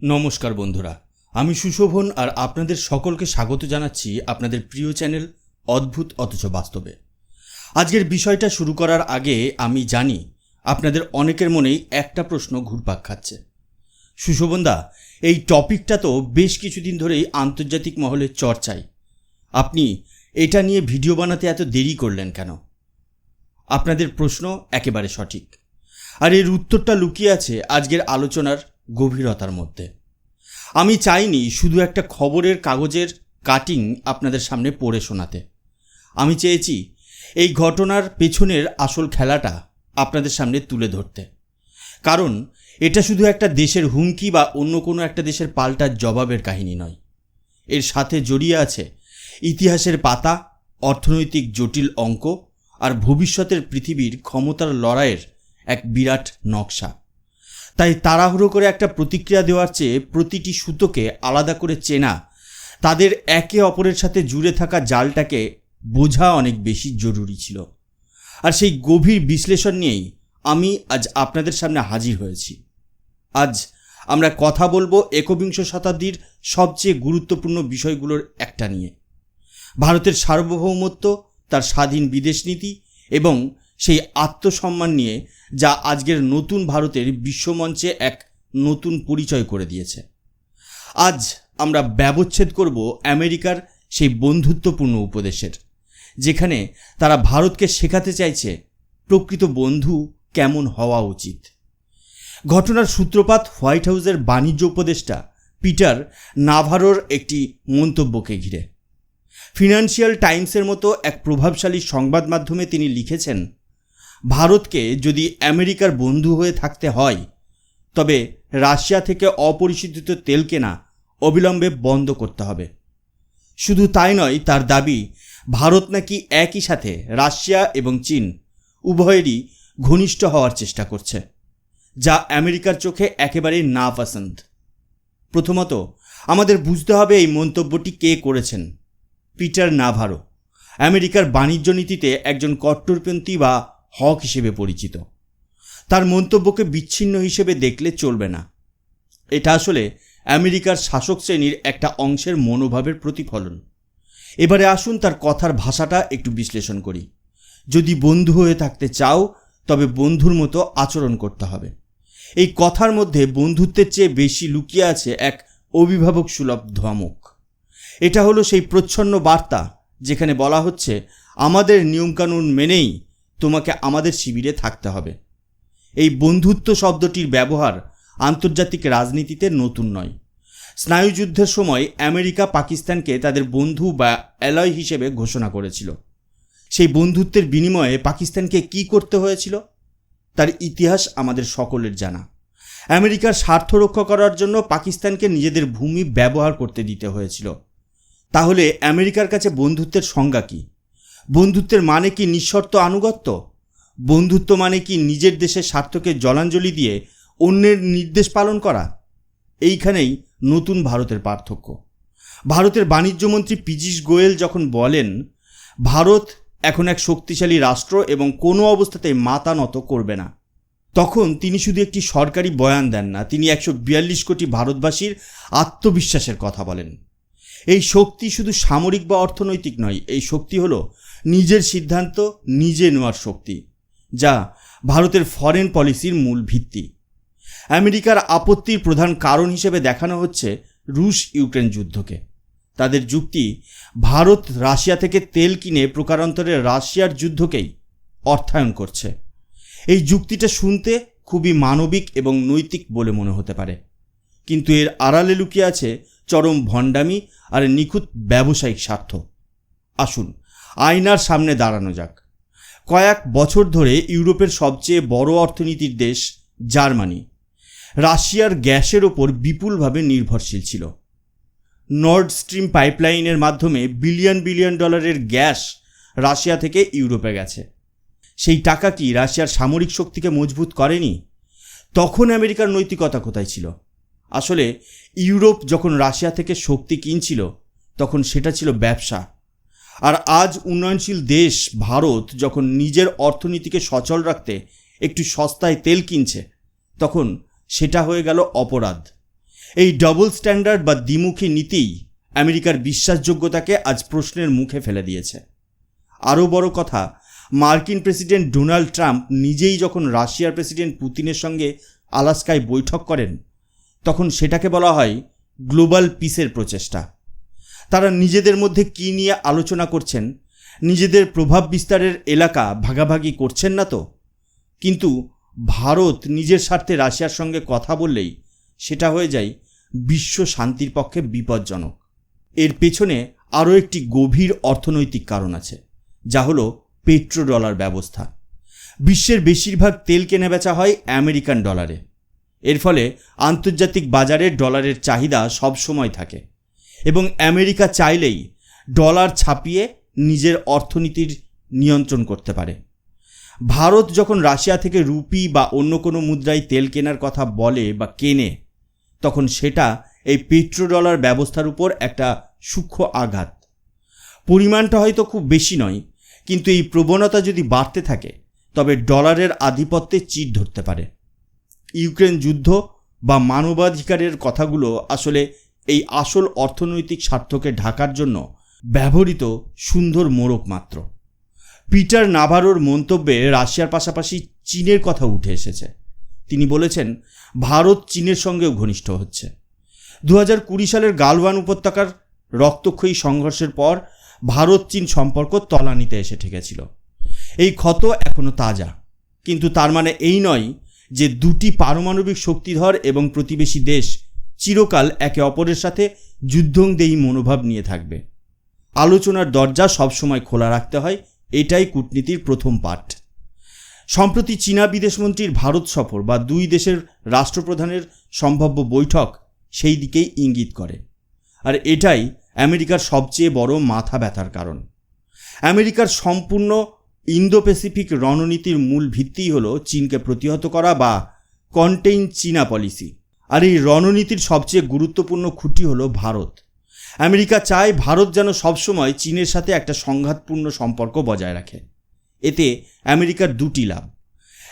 নমস্কার বন্ধুরা, আমি সুশোভন আর আপনাদের সকলকে স্বাগত জানাচ্ছি আপনাদের প্রিয় চ্যানেল অদ্ভুত অথচ বাস্তবে। আজকের বিষয়টা শুরু করার আগে আমি জানি আপনাদের অনেকের মনেই একটা প্রশ্ন ঘুরপাক খাচ্ছে। সুশোভনদা এই টপিকটা তো বেশ কিছুদিন ধরেই আন্তর্জাতিক মহলে চর্চায়। আপনি এটা নিয়ে ভিডিও বানাতে এত দেরি করলেন কেন? আপনাদের প্রশ্ন একেবারে সঠিক। আর এর উত্তরটা লুকিয়ে আছে আজকের আলোচনার গভীরতার মধ্যে। আমি চাইনি শুধু একটা খবরের কাগজের কাটিং আপনাদের সামনে পড়ে শোনাতে। আমি চেয়েছি এই ঘটনার পেছনের আসল খেলাটা আপনাদের সামনে তুলে ধরতে। কারণ এটা শুধু একটা দেশের হুমকি বা অন্য কোনো একটা দেশের পাল্টা জবাবের কাহিনী নয়। এর সাথে জড়িয়ে আছে ইতিহাসের পাতা, অর্থনৈতিক জটিল অঙ্ক আর ভবিষ্যতের পৃথিবীর ক্ষমতার লড়াইয়ের এক বিরাট নকশা। তাই তাড়াহুড়ো করে একটা প্রতিক্রিয়া দেওয়ার চেয়ে প্রতিটি সুতোকে আলাদা করে চেনা। তাদের একে অপরের সাথে জুড়ে থাকা জালটাকে বোঝা অনেক বেশি জরুরি ছিল। আর সেই গভীর বিশ্লেষণ নিয়েই আমি আজ আপনাদের সামনে হাজির হয়েছি। আজ আমরা কথা বলব একবিংশ শতাব্দীর সবচেয়ে গুরুত্বপূর্ণ বিষয়গুলোর একটা নিয়ে। ভারতের সার্বভৌমত্ব, তার স্বাধীন বিদেশ নীতি এবং সেই আত্মসম্মান নিয়ে যা আজকের নতুন ভারতের বিশ্বমঞ্চে এক নতুন পরিচয় করে দিয়েছে। আজ আমরা ব্যবচ্ছেদ করব আমেরিকার সেই বন্ধুত্বপূর্ণ উপদেশের, যেখানে তারা ভারতকে শেখাতে চাইছে প্রকৃত বন্ধু কেমন হওয়া উচিত। ঘটনার সূত্রপাত হোয়াইট হাউসের বাণিজ্য উপদেষ্টা পিটার নাভারোর একটি মন্তব্যকে ঘিরে। ফিনান্সিয়াল টাইমসের মতো এক প্রভাবশালী সংবাদ মাধ্যমে তিনি লিখেছেন ভারতকে যদি আমেরিকার বন্ধু হয়ে থাকতে হয়, তবে রাশিয়া থেকে অপরিশোধিত তেল কেনা অবিলম্বে বন্ধ করতে হবে। শুধু তাই নয়, তার দাবি, ভারত নাকি একই সাথে রাশিয়া এবং চীন উভয়েরই ঘনিষ্ঠ হওয়ার চেষ্টা করছে, যা আমেরিকার চোখে একেবারেই না পছন্দ প্রথমত, আমাদের বুঝতে হবে এই মন্তব্যটি কে করেছেন। পিটার নাভারো, আমেরিকার বাণিজ্য নীতিতে একজন কট্টরপন্থী বা হক হিসেবে পরিচিত। তার মন্তব্যকে বিচ্ছিন্ন হিসেবে দেখলে চলবে না। এটা আসলে আমেরিকার শাসক শ্রেণির একটা অংশের মনোভাবের প্রতিফলন। এবারে আসুন তার কথার ভাষাটা একটু বিশ্লেষণ করি। যদি বন্ধু হয়ে থাকতে চাও, তবে বন্ধুর মতো আচরণ করতে হবে। এই কথার মধ্যে বন্ধুত্বের চেয়ে বেশি লুকিয়ে আছে এক অভিভাবক সুলভ ধমক এটা হলো সেই প্রচ্ছন্ন বার্তা, যেখানে বলা হচ্ছে, আমাদের নিয়মকানুন মেনেই তোমাকে আমাদের শিবিরে থাকতে হবে। এই বন্ধুত্ব শব্দটির ব্যবহার আন্তর্জাতিক রাজনীতিতে নতুন নয়। স্নায়ুযুদ্ধের সময় আমেরিকা পাকিস্তানকে তাদের বন্ধু বা অ্যালয় হিসেবে ঘোষণা করেছিল। সেই বন্ধুত্বের বিনিময়ে পাকিস্তানকে কি করতে হয়েছিল? তার ইতিহাস আমাদের সকলের জানা। আমেরিকার স্বার্থ রক্ষা করার জন্য পাকিস্তানকে নিজেদের ভূমি ব্যবহার করতে দিতে হয়েছিল। তাহলে আমেরিকার কাছে বন্ধুত্বের সংজ্ঞা কী? বন্ধুত্বের মানে কি নিঃশর্ত আনুগত্য? বন্ধুত্ব মানে কি নিজের দেশের স্বার্থকে জলাঞ্জলি দিয়ে অন্যের নির্দেশ পালন করা? এইখানেই নতুন ভারতের পার্থক্য। ভারতের বাণিজ্যমন্ত্রী পীযূষ গোয়েল যখন বলেন, ভারত এখন এক শক্তিশালী রাষ্ট্র এবং কোনো অবস্থাতেই মাতা নত করবে না। তখন তিনি শুধু একটি সরকারি বয়ান দেন না, তিনি একশো বিয়াল্লিশ কোটি ভারতবাসীর আত্মবিশ্বাসের কথা বলেন। এই শক্তি শুধু সামরিক বা অর্থনৈতিক নয়, এই শক্তি হলো নিজের সিদ্ধান্ত, নিজে নেওয়ার শক্তি, যা ভারতের ফরেন পলিসির মূল ভিত্তি। আমেরিকার আপত্তির প্রধান কারণ হিসেবে দেখানো হচ্ছে রুশ ইউক্রেন যুদ্ধকে। তাদের যুক্তি, ভারত রাশিয়া থেকে তেল কিনে প্রকারান্তরে রাশিয়ার যুদ্ধকেই অর্থায়ন করছে। এই যুক্তিটা শুনতে খুবই মানবিক এবং নৈতিক বলে মনে হতে পারে। কিন্তু এর আড়ালে লুকিয়ে আছে চরম ভণ্ডামি আর নিখুঁত ব্যবসায়িক স্বার্থ। আসুন আয়নার সামনে দাঁড়ানো যাক। কয়েক বছর ধরে ইউরোপের সবচেয়ে বড় অর্থনীতির দেশ জার্মানি। রাশিয়ার গ্যাসের ওপর বিপুলভাবে নির্ভরশীল ছিল। নর্ড স্ট্রিম পাইপলাইনের মাধ্যমে বিলিয়ন বিলিয়ন ডলারের গ্যাস রাশিয়া থেকে ইউরোপে গেছে। সেই টাকা কি রাশিয়ার সামরিক শক্তিকে মজবুত করেনি? তখন আমেরিকার নৈতিকতা কোথায় ছিল? আসলে ইউরোপ যখন রাশিয়া থেকে শক্তি কিনছিল, তখন সেটা ছিল ব্যবসা। আর আজ উন্নয়নশীল দেশ, ভারত, যখন নিজের অর্থনীতিকে সচল রাখতে একটু সস্তায় তেল কিনছে, তখন সেটা হয়ে গেল অপরাধ। এই ডবল স্ট্যান্ডার্ড বা দ্বিমুখী নীতিই আমেরিকার বিশ্বাসযোগ্যতাকে আজ প্রশ্নের মুখে ফেলে দিয়েছে। আরও বড় কথা, মার্কিন প্রেসিডেন্ট ডোনাল্ড ট্রাম্প নিজেই যখন রাশিয়ার প্রেসিডেন্ট পুতিনের সঙ্গে আলাস্কায় বৈঠক করেন, তখন সেটাকে বলা হয় গ্লোবাল পিসের প্রচেষ্টা। তারা নিজেদের মধ্যে কী নিয়ে আলোচনা করছেন? নিজেদের প্রভাব বিস্তারের এলাকা ভাগাভাগি করছেন না তো? কিন্তু ভারত নিজের স্বার্থে রাশিয়ার সঙ্গে কথা বললেই সেটা হয়ে যায় বিশ্ব শান্তির পক্ষে বিপজ্জনক। এর পেছনে আরও একটি গভীর অর্থনৈতিক কারণ আছে, যা হলো পেট্রো ডলার ব্যবস্থা। বিশ্বের বেশিরভাগ তেল কেনাবেচা হয় আমেরিকান ডলারে। এর ফলে আন্তর্জাতিক বাজারে ডলারের চাহিদা সবসময় থাকে। এবং আমেরিকা চাইলেই ডলার ছাপিয়ে নিজের অর্থনীতির নিয়ন্ত্রণ করতে পারে। ভারত যখন রাশিয়া থেকে রুপি বা অন্য কোনো মুদ্রায় তেল কেনার কথা বলে বা কেনে, তখন সেটা এই পেট্রো ডলার ব্যবস্থার উপর একটা সূক্ষ্ম আঘাত। পরিমাণটা হয়তো খুব বেশি নয়, কিন্তু এই প্রবণতা যদি বাড়তে থাকে, তবে ডলারের আধিপত্যে চিট ধরতে পারে। ইউক্রেন যুদ্ধ বা মানবাধিকারের কথাগুলো আসলে এই আসল অর্থনৈতিক স্বার্থকে ঢাকার জন্য ব্যবহৃত সুন্দর মোড়ক মাত্র। পিটার নাভারোর মন্তব্যে রাশিয়ার পাশাপাশি চীনের কথা উঠে এসেছে। তিনি বলেছেন, ভারত চীনের সঙ্গেও ঘনিষ্ঠ হচ্ছে। দু কুড়ি সালের গালওয়ান উপত্যকার রক্তক্ষয়ী সংঘর্ষের পর ভারত চীন সম্পর্ক তলানিতে এসে ঠেকেছিল। এই ক্ষত এখনও তাজা। কিন্তু তার মানে এই নয় যে দুটি পারমাণবিক শক্তিধর এবং প্রতিবেশী দেশ চিরকাল একে অপরের সাথে যুদ্ধংদেয়ী মনোভাব নিয়ে থাকবে। আলোচনার দরজা সবসময় খোলা রাখতে হয়, এটাই কূটনীতির প্রথম পাঠ। সম্প্রতি চীনা বিদেশমন্ত্রীর ভারত সফর বা দুই দেশের রাষ্ট্রপ্রধানের সম্ভাব্য বৈঠক সেই দিকেই ইঙ্গিত করে। আর এটাই আমেরিকার সবচেয়ে বড় মাথা ব্যথার কারণ। আমেরিকার সম্পূর্ণ ইন্দো প্যাসিফিক রণনীতির মূল ভিত্তিই হল চীনকে প্রতিহত করা বা কন্টেইন চীনা পলিসি। আর এই রণনীতির সবচেয়ে গুরুত্বপূর্ণ খুঁটি হলো ভারত। আমেরিকা চায় ভারত যেন সবসময় চীনের সাথে একটা সংঘাতপূর্ণ সম্পর্ক বজায় রাখে। এতে আমেরিকার দুটি লাভ।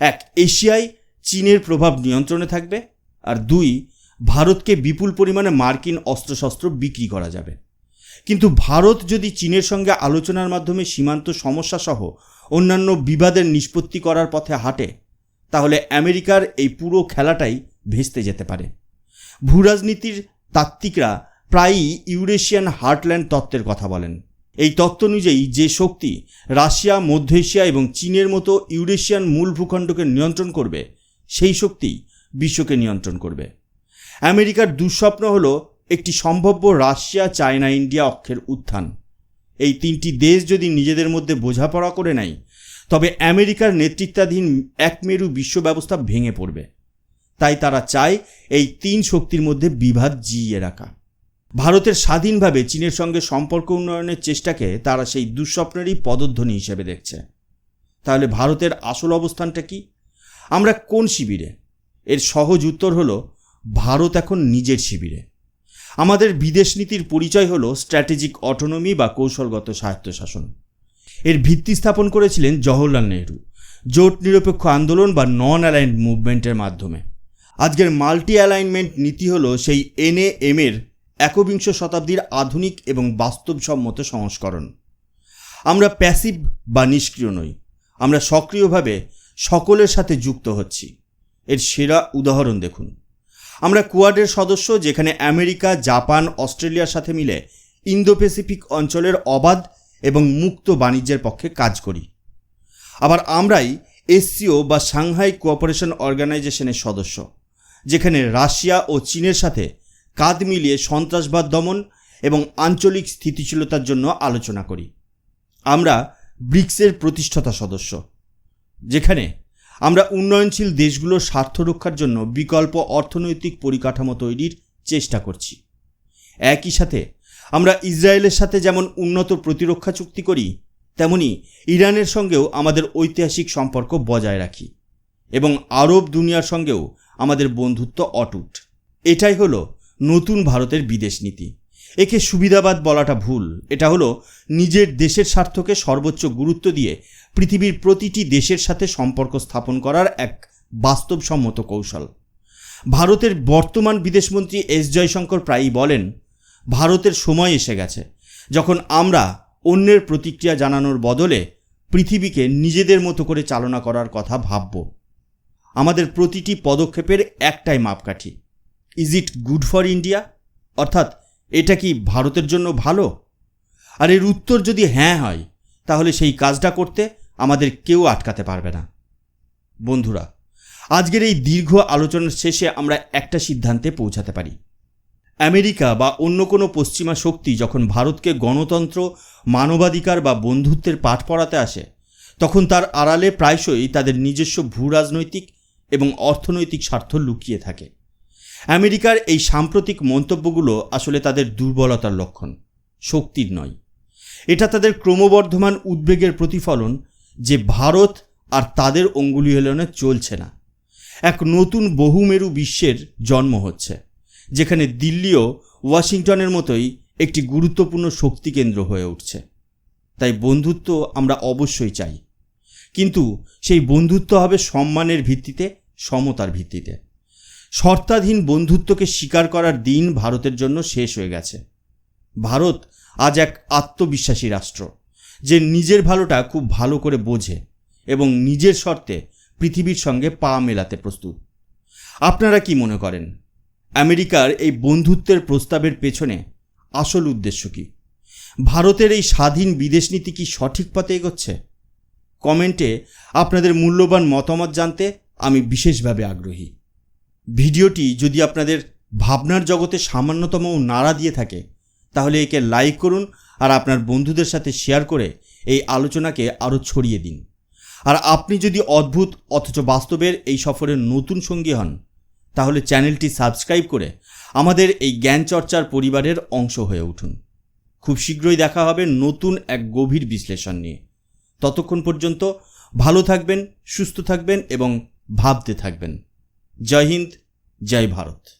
এক, এশিয়ায় চীনের প্রভাব নিয়ন্ত্রণে থাকবে। আর দুই, ভারতকে বিপুল পরিমাণে মার্কিন অস্ত্রশস্ত্র বিক্রি করা যাবে। কিন্তু ভারত যদি চীনের সঙ্গে আলোচনার মাধ্যমে সীমান্ত সমস্যা সহ অন্যান্য বিবাদের নিষ্পত্তি করার পথে হাঁটে, তাহলে আমেরিকার এই পুরো খেলাটাই ভেস্তে যেতে পারে। ভূরাজনীতির তাত্ত্বিকরা প্রায়ই ইউরেশিয়ান হার্টল্যান্ড তত্ত্বের কথা বলেন। এই তত্ত্ব অনুযায়ী যে শক্তি রাশিয়া, মধ্য এশিয়া এবং চীনের মতো ইউরেশিয়ান মূল ভূখণ্ডকে নিয়ন্ত্রণ করবে, সেই শক্তি বিশ্বকে নিয়ন্ত্রণ করবে। আমেরিকার দুঃস্বপ্ন হল একটি সম্ভাব্য রাশিয়া, চায়না, ইন্ডিয়া অক্ষের উত্থান। এই তিনটি দেশ যদি নিজেদের মধ্যে বোঝাপড়া করে নেয়, তবে আমেরিকার নেতৃত্বাধীন একমেরু বিশ্ব ব্যবস্থা ভেঙে পড়বে। তাই তারা চায় এই তিন শক্তির মধ্যে বিভাদ জিইয়ে রাখা। ভারতের স্বাধীনভাবে চীনের সঙ্গে সম্পর্ক উন্নয়নের চেষ্টাকে তারা সেই দুঃস্বপ্নেরই পদধ্বনি হিসেবে দেখছে। তাহলে ভারতের আসল অবস্থানটা কি? আমরা কোন শিবিরে? এর সহজ উত্তর হলো, ভারত এখন নিজের শিবিরে। আমাদের বিদেশ নীতির পরিচয় হলো স্ট্র্যাটেজিক অটোনমি বা কৌশলগত স্বায়ত্তশাসন। এর ভিত্তি স্থাপন করেছিলেন জওহরলাল নেহরু, জোট নিরপেক্ষ আন্দোলন বা নন অ্যালাইন্ড মুভমেন্টের মাধ্যমে। আজকের মাল্টি অ্যালাইনমেন্ট নীতি হলো সেই এনএএম এর একবিংশ শতাব্দীর আধুনিক এবং বাস্তবসম্মত সংস্করণ। আমরা প্যাসিভ বা নিষ্ক্রিয় নই, আমরা সক্রিয়ভাবে সকলের সাথে যুক্ত হচ্ছি। এর সেরা উদাহরণ দেখুন। আমরা কোয়াডের সদস্য যেখানে আমেরিকা, জাপান, অস্ট্রেলিয়ার সাথে মিলে ইন্দো প্যাসিফিক অঞ্চলের অবাধ এবং মুক্ত বাণিজ্যের পক্ষে কাজ করি। আবার আমরাই এসসিও বা সাংহাই কোঅপারেশন অর্গানাইজেশনের সদস্য। যেখানে রাশিয়া ও চীনের সাথে কাঁধ মিলিয়ে সন্ত্রাসবাদ দমন এবং আঞ্চলিক স্থিতিশীলতার জন্য আলোচনা করি। আমরা ব্রিক্সের প্রতিষ্ঠাতা সদস্য, যেখানে আমরা উন্নয়নশীল দেশগুলোর স্বার্থ রক্ষার জন্য বিকল্প অর্থনৈতিক পরিকাঠামো তৈরির চেষ্টা করছি। একই সাথে আমরা ইসরায়েলের সাথে যেমন উন্নত প্রতিরক্ষা চুক্তি করি, তেমনি ইরানের সঙ্গেও আমাদের ঐতিহাসিক সম্পর্ক বজায় রাখি এবং আরব দুনিয়ার সঙ্গেও আমাদের বন্ধুত্ব অটুট। এটাই হলো নতুন ভারতের বিদেশ নীতি। একে সুবিধাবাদ বলাটা ভুল। এটা হলো নিজের দেশের স্বার্থকে সর্বোচ্চ গুরুত্ব দিয়ে পৃথিবীর প্রতিটি দেশের সাথে সম্পর্ক স্থাপন করার এক বাস্তবসম্মত কৌশল। ভারতের বর্তমান বিদেশমন্ত্রী এস জয়শঙ্কর প্রায়ই বলেন, ভারতের সময় এসে গেছে। যখন আমরা অন্যের প্রতিক্রিয়া জানানোর বদলে পৃথিবীকে নিজেদের মতো করে চালনা করার কথা ভাবব। আমাদের প্রতিটি পদক্ষেপের একটাই মাপকাঠি। Is it good for India অর্থাৎ, এটা কি ভারতের জন্য ভালো? আর এর উত্তর যদি হ্যাঁ হয়, তাহলে সেই কাজটা করতে আমাদের কেউ আটকাতে পারবে না। বন্ধুরা, আজকের এই দীর্ঘ আলোচনার শেষে আমরা একটা সিদ্ধান্তে পৌঁছাতে পারি। আমেরিকা বা অন্য কোনো পশ্চিমা শক্তি যখন ভারতকে গণতন্ত্র, মানবাধিকার বা বন্ধুত্বের পাঠ পড়াতে আসে, তখন তার আড়ালে প্রায়শই তাদের নিজস্ব ভূ রাজনৈতিক এবং অর্থনৈতিক স্বার্থ লুকিয়ে থাকে। আমেরিকার এই সাম্প্রতিক মন্তব্যগুলো আসলে তাদের দুর্বলতার লক্ষণ, শক্তির নয়। এটা তাদের ক্রমবর্ধমান উদ্বেগের প্রতিফলন যে ভারত আর তাদের অঙ্গুলি হেলনে চলছে না। এক নতুন বহুমেরু বিশ্বের জন্ম হচ্ছে, যেখানে দিল্লিও ওয়াশিংটনের মতোই একটি গুরুত্বপূর্ণ শক্তি কেন্দ্র হয়ে উঠছে। তাই বন্ধুত্ব আমরা অবশ্যই চাই। কিন্তু সেই বন্ধুত্ব হবে সম্মানের ভিত্তিতে, সমতার ভিত্তিতে। শর্তাধীন বন্ধুত্বকে স্বীকার করার দিন ভারতের জন্য শেষ হয়ে গেছে। ভারত আজ এক আত্মবিশ্বাসী রাষ্ট্র, যে নিজের ভালোটা খুব ভালো করে বোঝে এবং নিজের শর্তে পৃথিবীর সঙ্গে পা মেলাতে প্রস্তুত। আপনারা কি মনে করেন? আমেরিকার এই বন্ধুত্বের প্রস্তাবের পেছনে আসল উদ্দেশ্য কি? ভারতের এই স্বাধীন বিদেশ নীতি কি সঠিক পথে এগোচ্ছে? কমেন্টে আপনাদের মূল্যবান মতামত জানতে আমি বিশেষভাবে আগ্রহী। ভিডিওটি যদি আপনাদের ভাবনার জগতে সামান্যতম নাড়া দিয়ে থাকে, তাহলে একে লাইক করুন আর আপনার বন্ধুদের সাথে শেয়ার করে এই আলোচনাকে আরও ছড়িয়ে দিন। আর আপনি যদি অদ্ভুত অথচ বাস্তবের এই সফরের নতুন সঙ্গী হন, তাহলে চ্যানেলটি সাবস্ক্রাইব করে আমাদের এই জ্ঞান চর্চার পরিবারের অংশ হয়ে উঠুন। খুব শীঘ্রই দেখা হবে নতুন এক গভীর বিশ্লেষণ নিয়ে। ততক্ষণ পর্যন্ত ভালো থাকবেন সুস্থ থাকবেন এবং ভাবতে থাকবেন। জয় হিন্দ জয় ভারত।